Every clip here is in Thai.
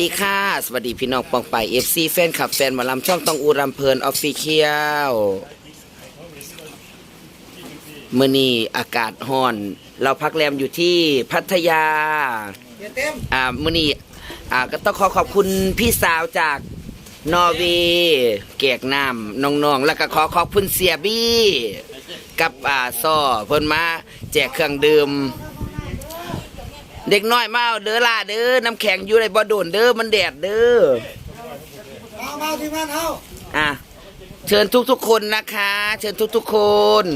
ดีค่ะ สวัสดีพี่น้องปองไปเอฟซีแฟนคลับแฟนหมอลำช่องตองอูรำเพลินออฟฟิเชียลมื่อนี้อากาศร้อน เราพักแรมอยู่ที่พัทยาอ่ามื่อนี้อ่าก็ต้องขอขอบคุณพี่สาวจากนอร์เวย์แกกน้ำน้องๆ แล้วก็ขอขอบคุณเสียบี้ กับอ่าซอเพิ่นมาแจกเครื่องดื่ม เด็กน้อยมาเอาเด้อล่ะเด้อน้ำแข็งอยู่ในบ่อโดนเด้อมันแดดเด้อเอามาทีมงานเอาอะเชิญทุกๆคนนะคะ เชิญทุกๆคน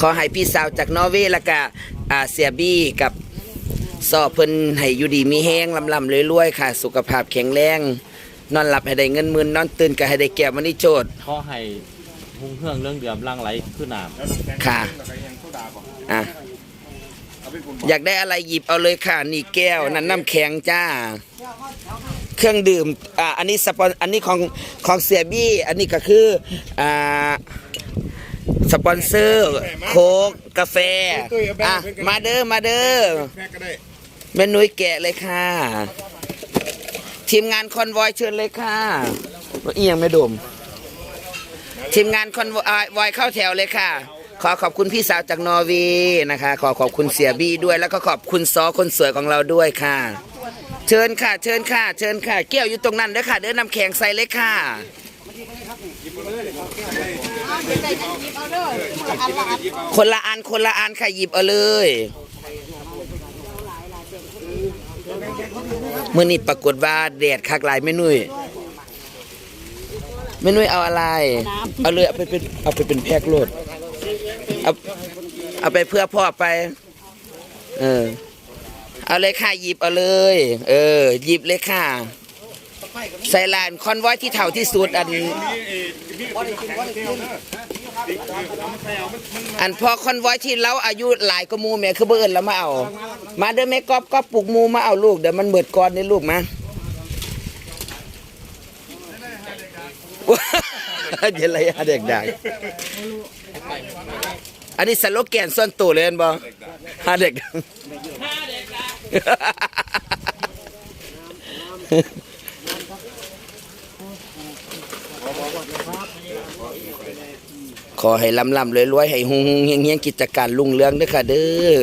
ขอให้พี่สาวจากนอร์เวย์แล้วก็อ่าเสียบี้กับสอบเพิ่นให้อยู่ดีมีแห้งลำลำๆรวยๆค่ะ สุขภาพแข็งแรง นอนหลับให้ได้เงินหมื่นนอนตื่นก็ให้ได้แก้วมันนี่โจทย์ ข้อให้ หุ้งเครื่องเรื่องเดือมร่างไหลขึ้นน้ค่ะ อะ อยากได้อะไรหยิบเอาเลยค่ะ นี่แก้วนั่นน้ำแข็งจ้า เครื่องดื่ม อ่า อันนี้สปอน อันนี้ของของเสียบี้ อันนี้ก็คือ อ่า สปอนเซอร์ โค้กกาแฟ อะ มาเด้อ มาเด้อแม่ก็ได้แม่นุ้ยแกะเลยค่ะ ทีมงานคอนวอยเชิญเลยค่ะเอียงไม่ดม ทีมงานคอนวอยเข้าแถวเลยค่ะ ขอขอบคุณพี่สาวจากนอร์เวย์นะคะ ขอขอบคุณเสียบี้ด้วย แล้วก็ขอบคุณซอคนสวยของเราด้วยค่ะ เชิญค่ะ เชิญค่ะ เชิญค่ะแก้วอยู่ตรงนั้นเด้อค่ะ เดินนำแข็งใส่เลยค่ะคนละอันคนละอันค่ะหยิบเอาเลยเมื่อนี้ปรากฏว่าแดดคักหลายแม่นุ่ย แม่นุ่ยเอาอะไร เอาเลยเอาไปเป็นเอาไปเป็นแพ็คโลดเอาเอาไปเพื่อพ่อไป เออ เอาเลยค่ะหยิบเอาเลย เออหยิบเลยค่ะใส่ลานคอนวอยที่เท่าที่สุดอัน อันพอคอนวอยที่เราอายุหลายก็มูแม่คือเบิ่นแล้วมาเอา มาเด้อแม่กอบก็ปลุกหมูมาเอาลูกเดี๋ยวมันเบิดก่อนนี่ลูกมา เดี๋ยวอะไรอะเด็กดังอันนี้สโลแกนส่วนตัวเลยนบ่ฮาเด็กดังขอให้ลำลำรวยรวยๆให้หุงหุงเฮียงเฮียงกิจการรุ่งเรืองด้อค่ะเด้อ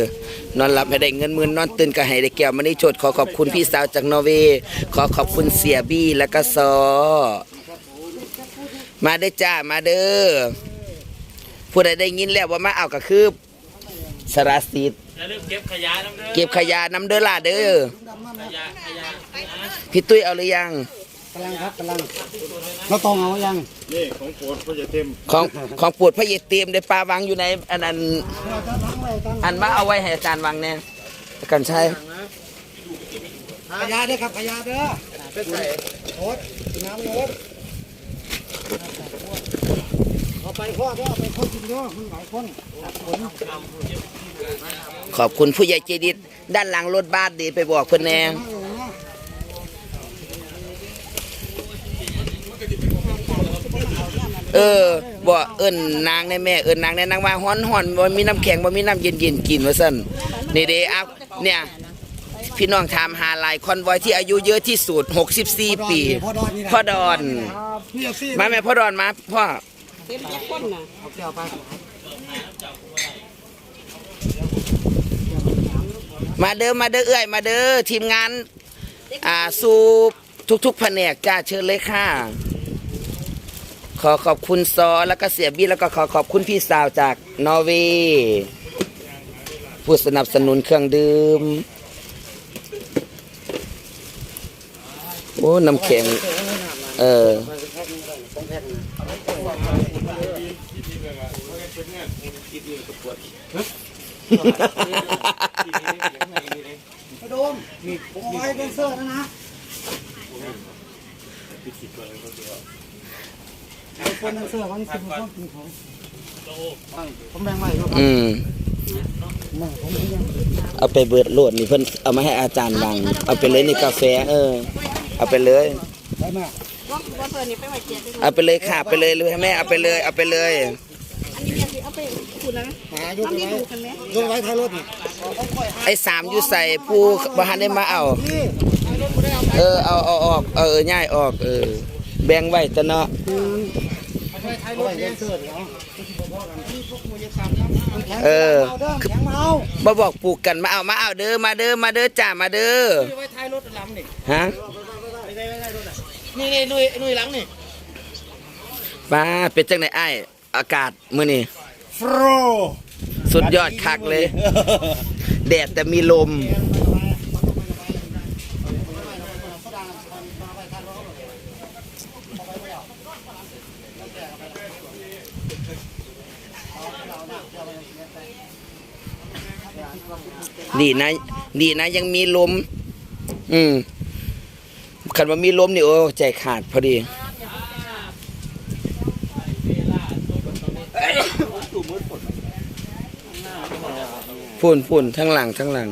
นอนหลับให้ได้เงินหมื่นนอนตื่นก็ให้ได้แก้วมันได้โชดขอขอบคุณพี่สาวจากนอร์เวย์ขอขอบคุณเสียบี้แล้วก็ซอ มาเด้อจ้ามาเด้อผู้ใดได้ยินแล้วว่ามาเอาก็คือสารสิทธิ์ำอย่าลืมเก็บขยะน้ำเด้อเก็บขยะน้ำเด้อล่ะเด้อขยะขยะพี่ตุ้ยเอาหรือยังกำลังครับกำลังเราตองเอายังนี่ของโปรดพ่อจะเต็มของของปวดพระเยเตรียมได้ปลาวางอยู่ในอันนั้นเราจะล้างไว้ตั้งอันว่าเอาไว้ให้อาจารย์วางแน่กันใช่ขยะเด้อครับขยะเด้อเป็นใส่โอ๊ตน้ำโอ๊ตเอา ไปพ่อเด้อาไปพ่อกินเด้อมันหลายคนคนขอบคุณผู้ใหญ่ใจดีด้านหลังรถบ้านดีไปบอกเพิ่นแน่เออบอกเอิ้นนางในแม่เอิ้นนางในนางว่าฮ้อนฮ้อนบ่มีน้ำแข็งบ่มีน้ำเย็นเย็นกินว่าซั่นนี่เด้เอาเนี่ยพี่น้องถามหาลายคอนวอยที่อายุเยอะที่สุด 64 ปี พ่อดอนนี่นะพ่อดอนครับพี่เอาซี่มาแม่พ่อดอนมาพ่อเอาแก้วไปมาเด้อมาเด้อเอื้อย มาเด้อทีมงานอ่าสูบทุกๆแผนกจ้าเชิญเลยค่ะ ขอขอบคุณซอแล้วก็เสียบี้แล้วก็ขอขอบคุณพี่สาวจากนอร์เวย์ผู้สนับสนุนเครื่องดื่มโอ้น้ำแข็ง เออ กระโดมผมเอาไว้เป็นเสื้อนะนะเอาคนเป็นเสื้อวันสิบคนกินของผมแบ่งไว้ครับอืมแบ่งผมยังเอาไปเบิดโหลดนี่เพิ่นเอามาให้อาจารย์บัง เอาไปเลยในกาแฟ เออ เอาไปเลยได้ไหม ว่าว่าเพิ่นนี่ไปไว้เจ็ดได้เอาไปเลยค่ะไปเลยเลยแม่เอาไปเลยเอาไปเลยอันนี้เนี่ยสิเอาไปคุณนะหาายยกไว้ยกไว้ท้ายรถนี่ไอ้สามอยู่ใส่ผู้บ่ทันได้มาเอา นี่ท้ายรถไม่ได้เอาเออเอาเอาออกเออเออย่ายออกเออแบ่งไว้ตะเนาะเอาไว้ท้ายรถเนี่ยเสื้อเดี๋ยวเออเอาเด้อแข็งมาเอาบ่บอกปลูกกันมาเอามาเอาเด้อมาเด้อมาเด้อจ้ามาเด้อไว้ท้ายรถหลังนี่ฮะ นี่นี่นุ่ยนุ่ยหลังนี่ป้าเป็นจังไดอ้ายอากาศมื้อนี้ฟรสุดยอดคักเลย แดดแต่มีลม ดีนะ ดีนะยังมีลม อืม คันว่ามีลมนี่โอ้ใจขาดพอดีฝุ่นฝุ่นทั้งหลังทั้งหลัง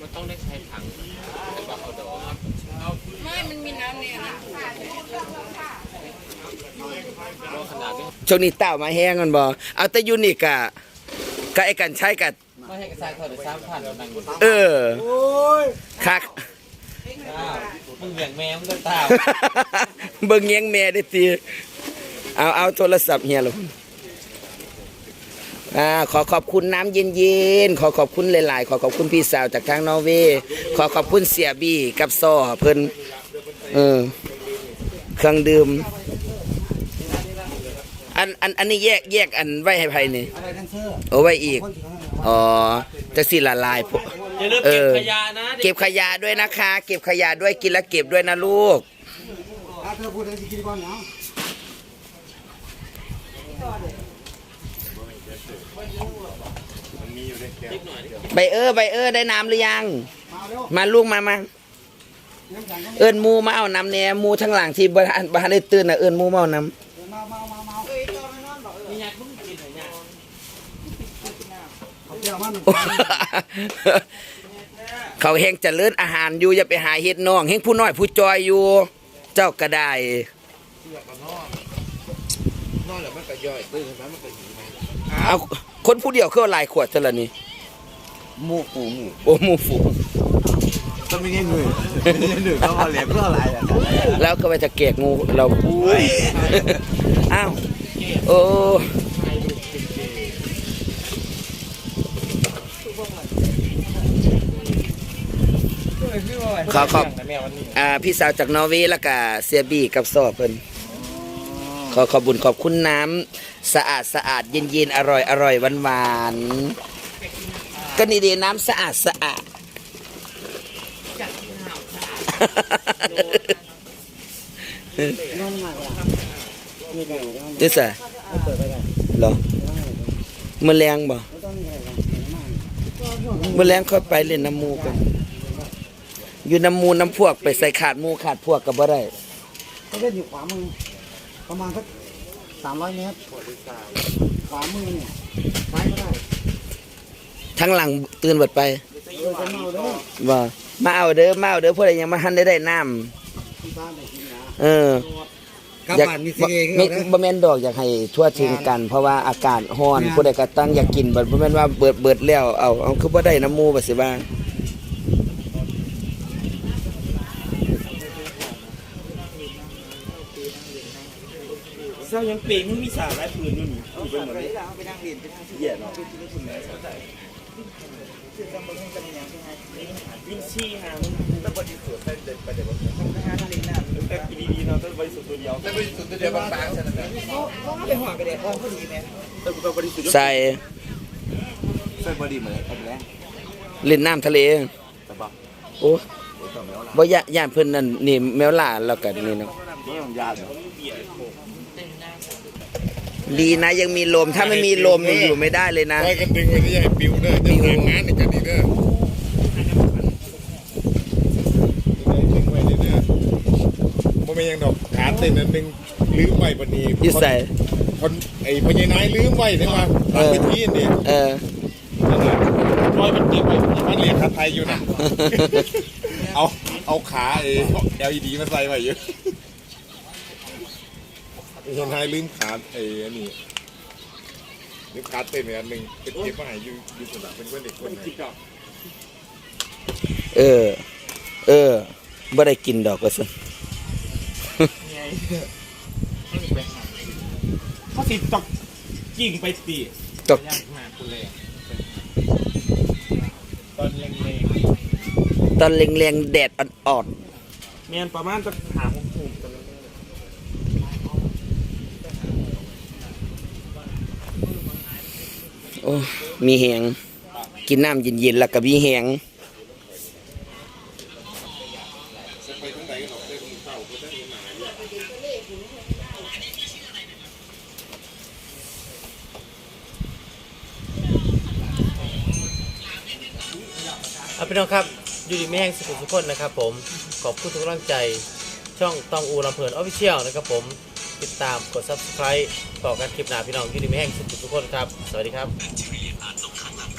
มันต้องได้ใช้ถัง ไม่มันมีน้ำเนี่ยนะ ช่วงนี้เต้ามาแห้งกันบ่เอาแต่อยูนิกะกะไอ้กันใช้กะไม่ให้กระซายถอดสามพันนั่งเออโอ้ยคักมึงอย่างแม่มึงก็ตามเบิ่งเงี้ยงแม่ได้ตีเอาเอาโทรศัพท์เฮียลงอ่าขอขอบคุณน้ำเย็นๆ ขอขอบคุณหลายๆ ขอขอบคุณพี่สาวจากทางนอร์เวย์ขอขอบคุณเสียบี้กับซอเพิ่นเออเครื่องดื่ม อันอันอันนี้แยกแยกอันไว้ให้ไผนี่ อะไรกันเสื้อเอาไว้อีกคนที่เขาให้อ๋อจะสิละลายพวกอย่าลืมเอเก็บอขยะนะเก็บขยะด้วยนะคะ เก็บขยะด้วยกินแล้วเก็บด้วยนะลูกอาเธอพูดอะไรสิกินก่อนเนาะใบเออใบเออได้น้ำหรือยัง มาเร็วมาลูกมามา น้ำแข็งก็ เอิญมูมาเอาน้ำเนี่ยมูทั้งหลังที่บ้านบ้านได้ตื่นน่ะเอิญมูมาเอาน้ มามามามาเอ้ยตอนนอนบอยเนี่ยวมันำเขาแห้งเจริญอาหารอยู่อย่าไปหาเฮ็ดน้องแห้งผู้น้อยผู้จอยอยู่ เจ้าก็ไดเอาคนผู้เดียวคือเอาหลายขวดเท่านี่ หมูปูหมูโอ้หมูฝูก็ไม่ใช่หนึ่งไม่ใช่หนึ่งก็มาเลี้ยงเพื่ออะไรอะแล้วก็ไปจะเกกงูเราอุ้ยอ้าวโอ้ขอขอบอ่าพี่สาวจากนอร์เวย์แล้วก็เซียบีกับซอเพิ่นขอขอบบุญขอบคุณน้ำสะอาดสะอาดเย็นเย็นๆอร่อยอร่อยหวานหวานๆ ก็นี่ดีน้ำสะอาดสะอาดน้องมากว่ะนี่ไงน้องนี่สะเปิดไปเลยเหรอมแมลงบ่ไม่ต้องมีอะไรมากมแมลงค่อยไปเล่นน้ำหมูกัน อยู่น้ำหมูน้ำพวกไปใส่ขาดหมูขาดพวกก็บ่ได้เขาเล่นอยู่ขวามือประมาณสักสามร้อยเมตรขวามือเนี่ยซ้ายก็ได้ ทั้งหลังตื่นเบิดไปเออจะเมาเด้อว่ามาเอาเด้อมาเอาเด้อพวกใดยังมาหันได้ได้น้ำที่บ้านได้กินนะเออกลับอยากบ้านมีเสบ่น่ห์ขึ้นไม่แล้วนะบ่แม่นดอกอยากให้ทั่วถึงกัน เพราะว่าอากาศร้อนแม่นผู้ใดก็ตั้งอยากกินบัดบ่แม่นว่าเบิดเบิดแล้วเอาเอาคือบ่ได้น้ำหมูบัดสิว่าเจ้ายังเปย์มึงมีสาระปืนอยู่นี่อยู่ไปหมดเลยเหี้ยเนาะ วิ่งชี้หามึงต้องบริสุทธิ์แต่ไปเดี๋ยวแต่ดีๆเนาะต้องบริสุทธิ์ตัวเดียวแต่บริสุทธิ์ตัวเดียวบางๆใช่ไหมเขาไปหัวไปเด็กห้องพอดีไหมแต่กูต้องบริสุทธิ์ใส่ใส่บอดี้เหมือนกันแล้วเล่นน้ำทะเลแต่บอกโอ้บ่ยะย่านเพิ่นนั่นนี่แมวล่าแล้วก็นี่เนาะไม่ต้องยาเนาะ ดีนะยังมีลมถ้าไม่มีลมนี่อยู่ไม่ได้เลยนะไปกันดึงไว้ที่ใหญ่ปิวเด้อจะทำงานในกันดีเด้อดึงไว้เด้อบ่แม่นยังดอกขาเต้นนั้นนึงลืมไว้บัดนี้อยู่ใส่คนไอ้พญานายลืมไว้ได้มาทำไปที่นี่เออนั่นแหละร้อยมันเก็บไว้มันเรียกคาไทยอยู่นะเอาเอาเอาขาไอ้ LED มาใส่ไว้อยู่ คนไทยลืมขาไอ้อันนี้ลืมขาเต้นไปอันหนึ่งเป็นเก็บมาให้อยูอยู่สนามเป็นเพื่อนเด็กคนไหนเออ เออบ่ได้กินดอกว่าซั่นเขาสิตอกกิ่งไปตีตกย่างมาคุณเลยตอนเล็งตอนแรงๆแดดอ่อนๆเมียนประมาณจะหาหกทุ่มตอนนั้น ๆ โอ้มีแหงกินน้ำเย็นๆแล้วก็มีแหงไปตรงไหนกันหรอกได้คนเศร้าคนได้คนหนาอยู่เอาพี่น้องครับอยู่ดีไม่แห้งสุขุมสุขคนนะครับผม ขอบคุณทุกกำลังใจช่องตองอูลำเพลินออฟฟิเชียลนะครับผม ติดตามกด subscribe ต่อการคลิปหน้าพี่น้องที่ดีไม่แห้งสุดทุกคนครับ สวัสดีครับ